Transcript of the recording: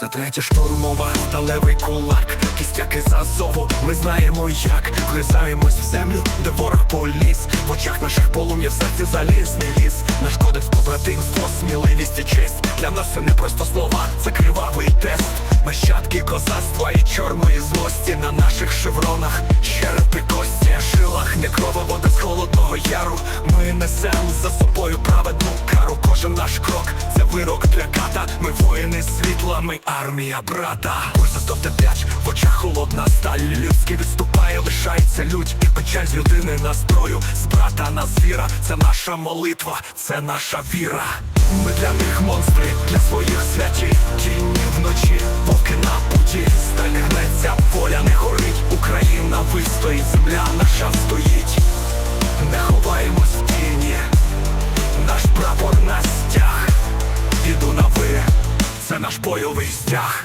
Це третя штурмова, сталевий кулак, кістяки з Азову, ми знаємо як. Вгризаємось в землю, де ворог поліз. В очах наших полум'я в серці залізний ліс. Наш кодекс побратимство, сміливість і честь. Для нас це не просто слова, це кривавий тест. Мещадки козацтва і чорної злості На наших шевронах. Черепи кості Жилах не крова вода з холодного яру. Ми несемо за собою праведну кару вирок для ката Ми воїни світла, ми армія брата. Курса 105, в очах холодна сталь. Людський відступає, лишається людь І печаль з людини на зброю З брата на звіра, це наша молитва, це наша віра. Ми для них монстри, для своїх святі. Тіні вночі, поки на путі. Сталь гнеться, воля не горить. Україна вистоїть, земля наша стоїть наш бойовий стяг.